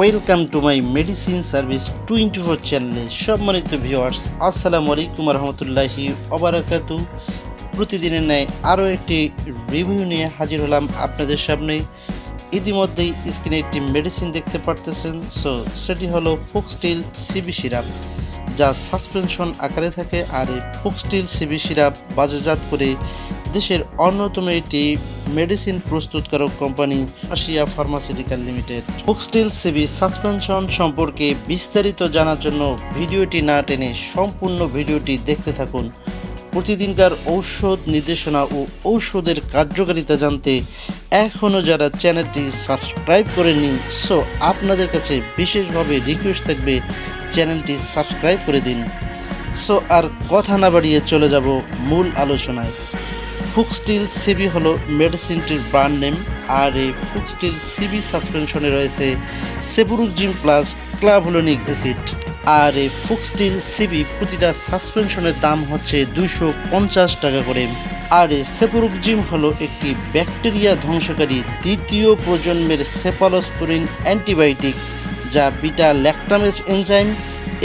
Welcome to my medicine service twenty four চ্যানেলে সম্মানিত viewers আসসালামু আলাইকুম রহমতুল্লাহি অবরাকাতু প্রতিদিনের ন্যায় আরও একটি রিভিউ নিয়ে হাজির হলাম আপনাদের সামনে। ইতিমধ্যেই স্ক্রিনে একটি মেডিসিন দেখতে পারতেছেন। সো সেটি হলো ফুকস্টিল সিবি সিরাপ যা সাসপেনশন আকারে থাকে। আর এই ফুকস্টিল সিবি সিরাপ বাজারজাত করে দেশের অন্যতম একটি মেডিসিন প্রস্তুতকারক কোম্পানি আশিয়া ফার্মাসিউটিক্যাল লিমিটেড ফুকস্টিল সিবি সাসপেনশন সম্পর্কে বিস্তারিত জানার জন্য ভিডিওটি না টেনে সম্পূর্ণ ভিডিওটি দেখতে থাকুন। প্রতিদিনকার ঔষধ নির্দেশনা ও ঔষধের কার্যকারিতা জানতে এখনও যারা চ্যানেলটি সাবস্ক্রাইব করেনি সো আপনাদের কাছে বিশেষভাবে রিকোয়েস্ট থাকবে চ্যানেলটি সাবস্ক্রাইব করে দিন। সো আর কথা না বাড়িয়ে চলে যাব মূল আলোচনায়। ফুকস্টিল সিবি হলো মেডিসিনটির ব্র্যান্ড নেম আর এই ফুকস্টিল সিবি সাসপেনশনে রয়েছে সেবুরুকজিম প্লাস ক্লাভোলনিক অ্যাসিড আর এই ফুকস্টিল সিবি প্রতিটা সাসপেনশনের দাম হচ্ছে দুশো পঞ্চাশ টাকা করে। আর সেপুরুকজিম হলো একটি ব্যাকটেরিয়া ধ্বংসকারী দ্বিতীয় প্রজন্মের সেপালোস্পোরিন অ্যান্টিবায়োটিক যা বিটা ল্যাকটামেজ এনজাইম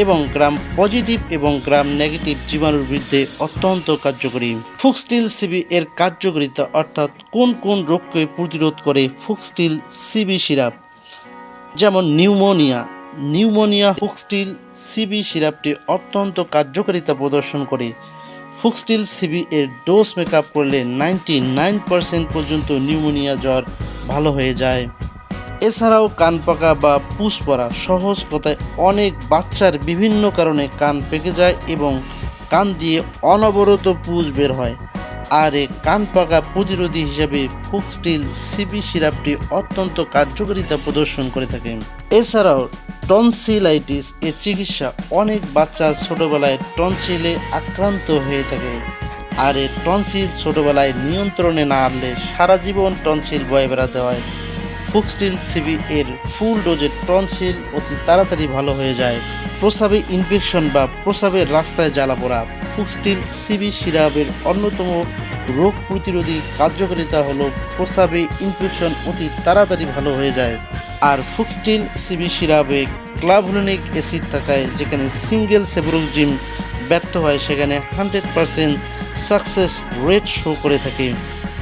এবং গ্রাম পজিটিভ এবং গ্রাম নেগেটিভ জীবাণুর বিরুদ্ধে অত্যন্ত কার্যকরী। ফুকস্টিল সিবি এর কার্যকারিতা অর্থাৎ কোন কোন রোগকে প্রতিরোধ করে ফুকস্টিল সিবি সিরাপ? যেমন নিউমোনিয়া। নিউমোনিয়া ফুকস্টিল সিবি সিরাপটি অত্যন্ত কার্যকারিতা প্রদর্শন করে। ফুকস্টিল সিবি এর ডোজ মেকআপ করলে নাইনটি নাইন পার্সেন্ট পর্যন্ত নিউমোনিয়া জ্বর ভালো হয়ে যায়। এছাড়াও কান পাকা বা পুষ পড়া সহজ কথায় অনেক বাচ্চার বিভিন্ন কারণে কান পেকে যায় এবং কান দিয়ে অনবরত পুষ বের হয়। আর এই কান পাকা প্রতিরোধী হিসাবে ফুকস্টিল সিবি সিরাপটি অত্যন্ত কার্যকারিতা প্রদর্শন করে থাকে। এছাড়াও টনসিলাইটিস এর চিকিৎসা অনেক বাচ্চা ছোটবেলায় টনসিলে আক্রান্ত হয়ে থাকে। আর এই টনসিল ছোটবেলায় নিয়ন্ত্রণে না আনলে সারা জীবন টনসিল বয়ে বেড়াতে হয়। ফুকস্টিল সিবি এর ফুল ডোজের টনসিল অতি তাড়াতাড়ি ভালো হয়ে যায়। প্রসাবে ইনফেকশন বা প্রসাবের রাস্তায় জ্বালা পড়া। ফুকস্টিল সিবি সিরাপের অন্যতম রোগ প্রতিরোধী কার্যকারিতা হলো প্রসাবে ইনফেকশন অতি তাড়াতাড়ি ভালো হয়ে যায়। আর ফুকস্টিল সিবি সিরাপে ক্লাভোলিনিক অ্যাসিড থাকায় যেখানে সিঙ্গেল সেবরোজিম ব্যর্থ হয়, সেখানে hundred percent success rate show করে থাকে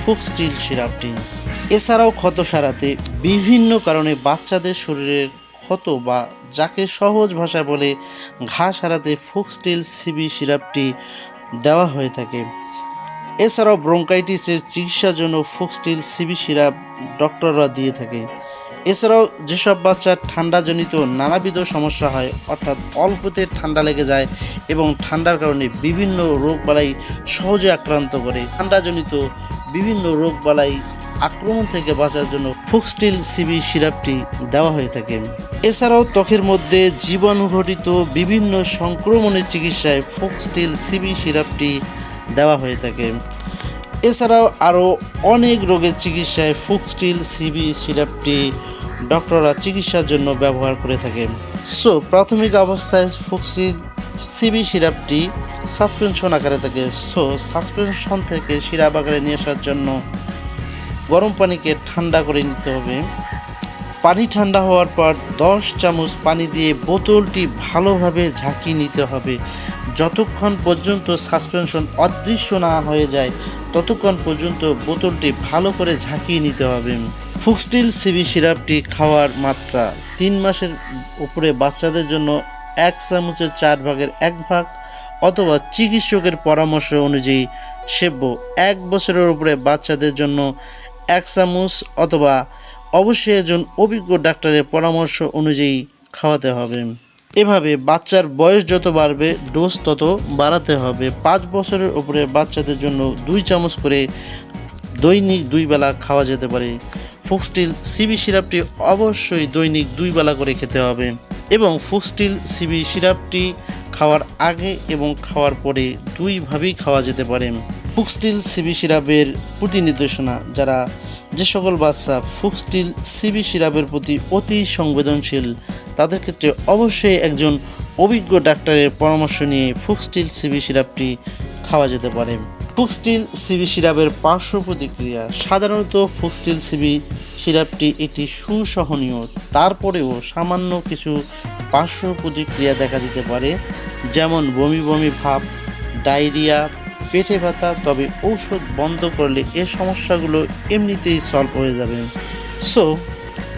ফুকস্টিল সিরাপটি। এছাড়াও ক্ষত সারাতে বিভিন্ন কারণে বাচ্চাদের শরীরের ক্ষত বা যাকে সহজ ভাষা বলে ঘা সারাতে ফুকস্টিল সিবি সিরাপটি দেওয়া হয়ে থাকে। এছাড়াও ব্রঙ্কাইটিসের চিকিৎসার জন্য ফুকস্টিল সিবি সিরাপ ডক্টররা দিয়ে থাকে। এছাড়াও যেসব বাচ্চার ঠান্ডাজনিত নানাবিধ সমস্যা হয়, অর্থাৎ অল্পতে ঠান্ডা লেগে যায় এবং ঠান্ডার কারণে বিভিন্ন রোগবালাই সহজে আক্রান্ত করে। ঠান্ডাজনিত বিভিন্ন রোগবালাই আক্রমণ থেকে বাঁচার জন্য ফুকস্টিল সিবি সিরাপটি দেওয়া হয়ে থাকে। এছাড়াও ত্বকের মধ্যে জীবাণু ঘটিত বিভিন্ন সংক্রমণের চিকিৎসায় ফুকস্টিল সিবি সিরাপটি দেওয়া হয়ে থাকে। এছাড়াও আরও অনেক রোগের চিকিৎসায় ফুকস্টিল সিবি সিরাপটি ডক্টররা চিকিৎসার জন্য ব্যবহার করে থাকেন সো, প্রাথমিক অবস্থায় ফুকস্টিল সিবি সিরাপটি সাসপেনশন আকারে থাকে। সো, সাসপেনশন থেকে সিরাপ আকারে নিয়ে আসার জন্য গরম পানিকে ঠান্ডা করে নিতে হবে। পানি ঠান্ডা হওয়ার পর দশ চামচ পানি দিয়ে বোতলটি ভালোভাবে ঝাঁকিয়ে নিতে হবে। যতক্ষণ পর্যন্ত সাসপেনশন অদৃশ্য না হয়ে যায়, ততক্ষণ পর্যন্ত বোতলটি ভালো করে ঝাঁকিয়ে নিতে হবে। ফুকস্টিল সিবি সিরাপটি খাওয়ার মাত্রা, তিন মাসের উপরে বাচ্চাদের জন্য এক চামচের চার ভাগের এক ভাগ অথবা চিকিৎসকের পরামর্শ অনুযায়ী সেব্য এক বছরের উপরে বাচ্চাদের জন্য এক চামচ অথবা অবশ্যই একজন অভিজ্ঞ ডাক্তারের পরামর্শ অনুযায়ী খাওয়াতে হবে। এভাবে বাচ্চার বয়স যত বাড়বে, ডোজ তত বাড়াতে হবে। পাঁচ বছরের উপরে বাচ্চাদের জন্য দুই চামচ করে দৈনিক দুই বেলা খাওয়া যেতে পারে। ফুকস্টিল সিবি সিরাপটি অবশ্যই দৈনিক দুই বেলা করে খেতে হবে এবং ফুকস্টিল সিবি সিরাপটি খাওয়ার আগে এবং খাওয়ার পরে দুইভাবেই খাওয়া যেতে পারে। ফুকস্টিল সিবি সিরাপের প্রতি নির্দেশনা, যারা যে সকল বাচ্চা ফুকস্টিল সিবি সিরাপের প্রতি অতি সংবেদনশীল, তাদের ক্ষেত্রে অবশ্যই একজন অভিজ্ঞ ডাক্তারের পরামর্শ নিয়ে ফুকস্টিল সিবি সিরাপটি খাওয়া যেতে পারে। ফুক্সটিল সিবি সিরাপের পার্শ্ব প্রতিক্রিয়া, সাধারণত ফুক্সটিল সিবি সিরাপটি একটি সুসহনীয়, তারপরেও সামান্য কিছু পার্শ্ব প্রতিক্রিয়া দেখা দিতে পারে, যেমন বমি বমি ভাব, ডায়রিয়া পেটে ব্যথা, তবে ঔষধ বন্ধ করলে এ সমস্যাগুলো এমনিতেই সলভ হয়ে যাবে। সো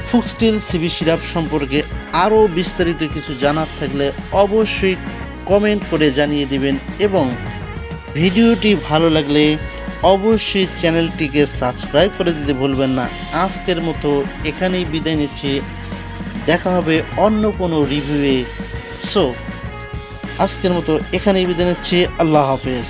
ফুক্সটিল সিবি সিরাপ সম্পর্কে আরও বিস্তারিত কিছু জানার থাকলে অবশ্যই কমেন্ট করে জানিয়ে দিবেন এবং ভিডিওটি ভালো লাগলে অবশ্যই চ্যানেলটিকে সাবস্ক্রাইব করে দিতে ভুলবেন না। আজকের মতো এখানেই বিদায় নিচ্ছি। দেখা হবে অন্য কোনো রিভিউয়ে সো আজকের মতো এখানেই বিদায় নিচ্ছি। আল্লাহ হাফেজ।